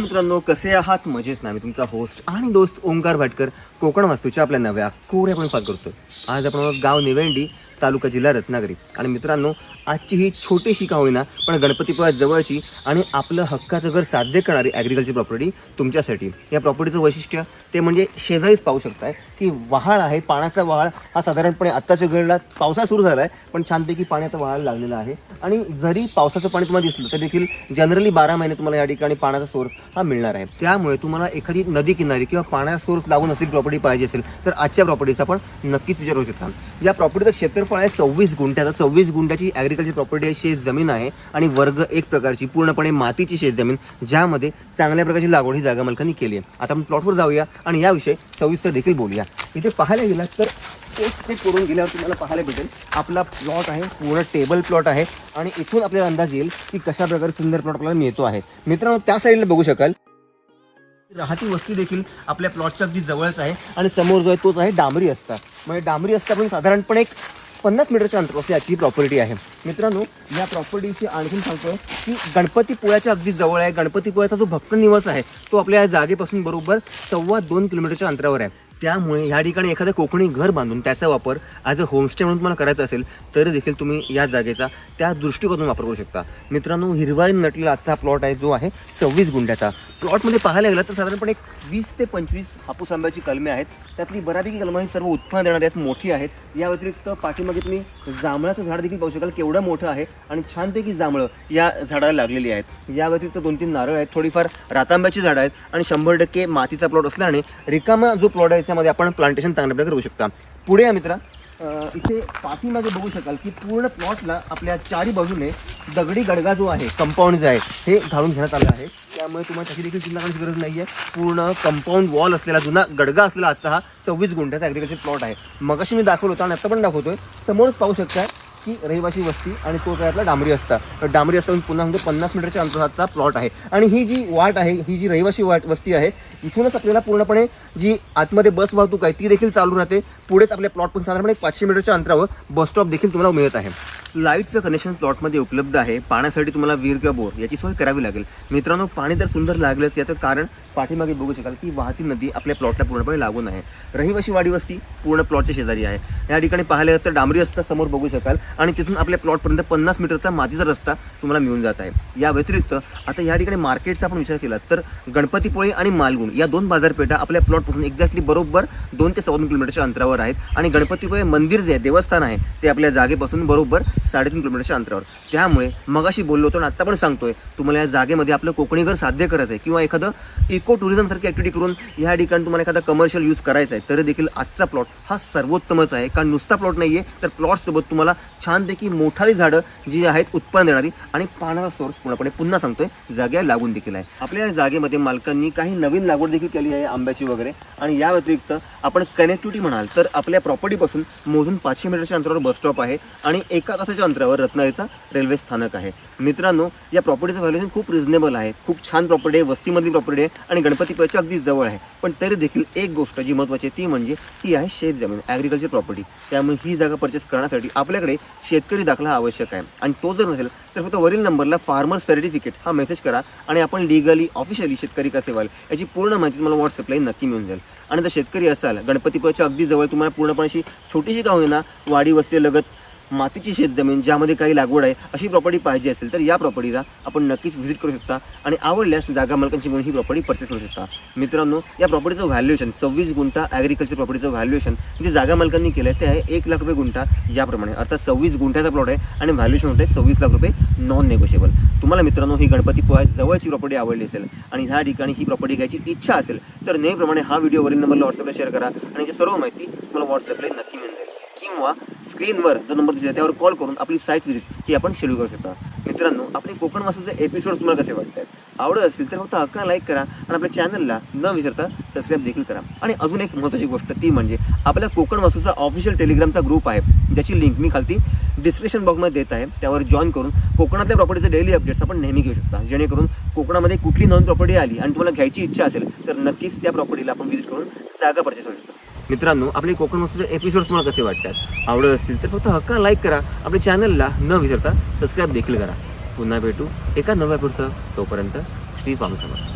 मित्रांनो कसे आहात? मजेत ना मी तुमचा होस्ट आणि दोस्त ओंकार भाटकर कोकण वास्तूच्या आपल्या नव्या कोऱ्या पण फार करतो आज आपण गाव निवेंडी तालुका जिल्हा रत्नागिरी. आणि मित्रांनो आजची ही छोटीशी का होईना पण गणपतीपुळा जवळची आणि आपलं हक्काचं घर साध्य करणारी ॲग्रिकल्चर प्रॉपर्टी तुमच्यासाठी. या प्रॉपर्टीचं वैशिष्ट्य ते म्हणजे शेजारीच पाहू शकताय की वहाळ आहे पाण्याचा वहाळ हा साधारणपणे आत्ताच्या वेळेला पावसा सुरू झाला आहे पण छानपैकी पाण्याचा वहाळ लागलेला आहे. आणि जरी पावसाचं पाणी तुम्हाला दिसलं तर देखील जनरली बारा महिने तुम्हाला या ठिकाणी पाण्याचा सोर्स हा मिळणार आहे. त्यामुळे तुम्हाला एखादी नदी किनारी किंवा पाण्याचा सोर्स लागून असलेली प्रॉपर्टी पाहिजे असेल तर आजच्या प्रॉपर्टीचा आपण नक्कीच विचार शकता. या प्रॉपर्टीचं क्षेत्रफळ आहे सव्वीस गुंठ्याचा सव्वीस गुंठ्याची ॲग्रिकल्चर प्रॉपर्टी आहे शेत जमीन आहे आणि वर्ग एक प्रकारची पूर्णपणे मातीची शेत जमीन ज्यामध्ये चांगल्या प्रकारची लागवड ही जागा मालकांनी केली आहे. आता आपण प्लॉटवर जाऊया आणि याविषयी सविस्तर देखील बोलूया. इथे पाहायला गेला तर एक ते करून गेल्यावर तुम्हाला पाहायला भेटेल. आपला प्लॉट आहे पूर्ण टेबल प्लॉट आहे आणि इथून आपल्याला अंदाज येईल की कशा प्रकारे सुंदर प्लॉट आपल्याला मिळतो आहे. मित्रांनो त्या साईडला बघू शकाल. राहती वस्ती देखील आपल्या प्लॉटच्या अगदी जवळच आहे आणि समोर जो आहे तोच आहे डांबरी असता म्हणजे डांबरी असता पण साधारणपणे एक पन्नास मीटरच्या अंतरावरती याची प्रॉपर्टी आहे. मित्रांनो या प्रॉपर्टीची आणखीन सांगतोय की गणपतीपुळ्याच्या अगदी जवळ आहे. गणपतीपुळ्याचा जो भक्त निवास आहे तो आपल्या या जागेपासून बरोबर सव्वा दोन किलोमीटरच्या अंतरावर आहे. त्यामुळे या ठिकाणी एखादं कोकणी घर बांधून त्याचा वापर ॲज अ होमस्टे म्हणून तुम्हाला करायचा असेल तरी देखील तुम्ही या जागेचा त्या दृष्टिकोनातून वापर करू शकता. मित्रांनो हिरवाई नटलेला आजचा प्लॉट आहे जो आहे सव्वीस गुंड्याचा प्लॉटमध्ये पाहायला गेलं तर साधारणपणे एक वीस ते पंचवीस हापूस आंब्याची कलमे आहेत. त्यातली बऱ्यापैकी कलमं ही सर्व उत्पन्न देणारी आहेत मोठी आहेत. या व्यतिरिक्त पाठीमागे तुम्ही जांभळाचं झाड देखील पाहू शकाल केवढं मोठं आहे आणि छानपैकी जांभळं या झाडाला लागलेली आहेत. या व्यतिरिक्त दोन तीन नारळ आहेत थोडीफार रातांब्याची झाडं आहेत आणि शंभर टक्के मातीचा प्लॉट असल्याने रिकामा जो प्लॉट आहे त्याच्यामध्ये आपण प्लांटेशन चांगल्या प्रकारे करू शकता. पुढे या मित्रा इथे पाठीमागे बघू शकाल की पूर्ण प्लॉटला आपल्या चारी बाजूने दगडी गडगा जो आहे कंपाऊंड जो आहे हे घालून घेण्यात आलं आहे. त्यामुळे तुम्हाला त्याची देखील चिंता करण्याची गरज नाही आहे पूर्ण कंपाऊंड वॉल असलेला जुना गडगा असलेला आजचा हा सव्वीस गुंठ्याचा ॲग्रिकल्चर प्लॉट आहे. मगाशी मी दाखवलं होतं आणि आता पण दाखवतोय. समोरच पाहू शकता की रहिवासी वस्ती आणि तो काय आपला डांबरी असता. तर डांबरी असता पुन्हा म्हणजे पन्नास मीटरच्या अंतराचा प्लॉट आहे. आणि ही जी वाट आहे ही जी रहिवासी वाट वस्ती आहे इथूनच आपल्याला पूर्णपणे जी आतमध्ये बस वाहतूक आहे ती देखील चालू राहते. पुढेच आपल्या प्लॉट पण साधारणपणे पाचशे मीटरच्या अंतरावर बस स्टॉप देखील तुम्हाला मिळत आहे. लाईटचं कनेक्शन प्लॉटमध्ये उपलब्ध आहे. पाण्यासाठी तुम्हाला विहीर किंवा बोर याची सोय करावी लागेल. मित्रांनो पाणी तर सुंदर लागलंच याचं कारण पाठीमागे बघू शकाल की वाहती नदी आपल्या प्लॉटला पूर्णपणे लागून आहे. रहिवाशी वाडी वस्ती पूर्ण प्लॉटच्या शेजारी आहे. या ठिकाणी पाहिलं तर डांबरी रस्ता समोर बघू शकाल. आणि तिथून आपल्या प्लॉटपर्यंत पन्नास मीटरचा मातीचा रस्ता तुम्हाला मिळून जात आहे. या व्यतिरिक्त आता या ठिकाणी मार्केटचा आपण विचार केला तर गणपतीपुळे आणि मालगुण या दोन बाजारपेठा आपल्या प्लॉटपासून एक्झॅक्टली बरोबर दोन ते सव्वा किलोमीटरच्या अंतरावर आहेत. आणि गणपतीपुळे मंदिर जे आहे देवस्थान आहे ते आपल्या जागेपासून बरोबर साडेतीन किलोमीटरच्या अंतरावर. त्यामुळे मगाशी बोललो होतो आणि आत्ता पण सांगतोय तुम्हाला या जागेमध्ये आपलं कोकणी घर साध्य करायचं आहे किंवा एखादं इको टुरिझमसारखी ॲक्टिव्हिटी करून या ठिकाणी तुम्हाला एखादा कमर्शियल यूज करायचा आहे तरी देखील आजचा प्लॉट हा सर्वोत्तमच आहे. कारण नुसता प्लॉट नाही आहे तर प्लॉटसोबत तुम्हाला छानपैकी मोठाली झाडं जी आहेत उत्पन्न देणारी आणि पाण्याचा सोर्स पूर्णपणे पुन्हा सांगतोय जाग्या लागून देखील आहे. आपल्या या जागेमध्ये मालकांनी काही नवीन लागवड देखील केली आहे आंब्याची वगैरे. आणि या व्यतिरिक्त आपण कनेक्टिव्हिटी म्हणाल तर आपल्या प्रॉपर्टीपासून मोजून पाचशे मीटरच्या अंतरावर बस स्टॉप आहे. आणि एका तासाच्या अंतरावर रत्नागिरीचा रेल्वे स्थानक आहे. मित्रांनो या प्रॉपर्टीचं व्हॅल्युएशन खूप रिझनेबल आहे. खूप छान प्रॉपर्टी आहे वस्तीमधली प्रॉपर्टी आहे आणि गणपतीपुळ्याच्या अगदी जवळ आहे. पण तरी देखील एक गोष्ट जी महत्त्वाची आहे ती म्हणजे ती आहे शेत जमीन ॲग्रिकल्चर प्रॉपर्टी त्यामुळे ही जागा परचेस करण्यासाठी आपल्याकडे शेतकरी दाखला आवश्यक आहे. आणि तो जर नसेल तर फक्त वरील नंबरला फार्मर सर्टिफिकेट हा मेसेज करा आणि आपण लिगली ऑफिशियली शेतकरी कसे व्हाल याची पूर्ण माहिती तुम्हाला व्हॉट्सअपलाही नक्की मिळून जाईल. आणि जर शेतकरी असाल गणपतीपुळ्याच्या अगदी जवळ तुम्हाला पूर्णपणे अशी छोटीशी का होईना वाडी वस्ती लगत मातीची शेतजमीन ज्यामध्ये काही लागवड आहे अशी प्रॉपर्टी पाहिजे असेल तर या प्रॉपर्टीला आपण नक्कीच व्हिजिट करू शकता आणि आवडल्यास जागा मालकांची म्हणून ही प्रॉपर्टी परचेस करू शकता. मित्रांनो या प्रॉपर्टीचं व्हॅल्युएशन सव्वीस गुंठा ॲग्रिकल्चर प्रॉपर्टीचं व्हॅल्युएशन जे जागा मालकांनी केलं आहे ते आहे एक लाख रुपये गुंठा याप्रमाणे. अर्थात सव्वीस गुंठ्याचा प्लॉट आहे आणि व्हॅल्युएशन होतं आहे सव्वीस लाख रुपये नॉन नेगोशिएबल तुम्हाला मित्रांनो ही गणपती पोहा जवळची प्रॉपर्टी आवडली असेल आणि ह्या ठिकाणी ही प्रॉपर्टी घ्यायची इच्छा असेल तर नेहमीप्रमाणे हा व्हिडिओ वरील नंबरला व्हॉट्सअपला शेअर करा आणि याची सर्व माहिती तुम्हाला व्हॉट्सअपला नक्की मिळेल किंवा स्क्रीनवर जो नंबर दिसला त्यावर कॉल करून आपली साईट व्हिजिट ही आपण शेड्यूल करू शकता. मित्रांनो आपले कोकण वासूचे एपिसोड तुम्हाला कसे वाटतात? आवडत असतील तर फक्त हक्का लाईक करा आणि आपल्या चॅनलला न विसरता सबस्क्राईब देखील करा. आणि अजून एक महत्त्वाची गोष्ट ती म्हणजे आपल्या कोकण वासूचा ऑफिशियल टेलिग्रामचा ग्रुप आहे ज्याची लिंक मी खालती डिस्क्रिप्शन बॉक्समध्ये देत आहे. त्यावर जॉईन करून कोकणातल्या प्रॉपर्टीचे डेली अपडेट्स आपण नेहमी घेऊ शकता. जेणेकरून कोकणामध्ये कुठली नवीन प्रॉपर्टी आली आणि तुम्हाला घ्यायची इच्छा असेल तर नक्कीच त्या प्रॉपर्टीला आपण व्हिजिट करून जागा परचेस करू शकतो. मित्रांनो आपले कोकण वस्तूचे एपिसोड्स तुम्हाला कसे वाटतात? आवडत असतील तर फक्त हक्का लाईक करा. आपल्या चॅनलला न विसरता सबस्क्राईब देखील करा. पुन्हा भेटू एका नव्या पुढचं तोपर्यंत श्री स्वामी समर्थ.